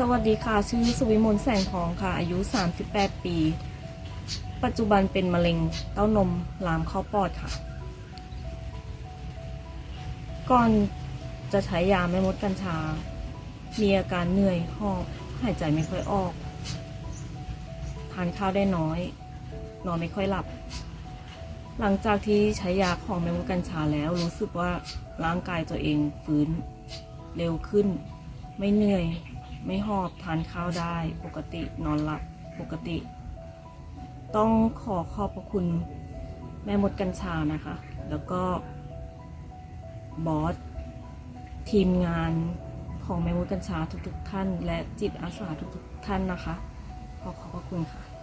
สวัสดีค่ะ ชื่อสุวิมลแสงทองค่ะ อายุ 38 ปี ปัจจุบันเป็นมะเร็งเต้านมลามเข้าปอดค่ะ ก่อนจะใช้ยาแม่มดกัญชา มีอาการเหนื่อยหอบหายใจไม่ค่อยออก ทานข้าวได้น้อย นอนไม่ค่อยหลับ หลังจากที่ใช้ยาของแม่มดกัญชาแล้วรู้สึกว่าร่างกายตัวเองฟื้นเร็วขึ้น ไม่เหนื่อย ไม่หอบทานข้าวได้ ปกตินอนหลับปกติ ต้องขอขอบพระคุณแม่มดกัญชานะคะ แล้วก็บอสทีมงานของแม่มดกัญชาทุกๆท่าน และจิตอาสาทุกๆท่านนะคะ ขอขอบพระคุณค่ะ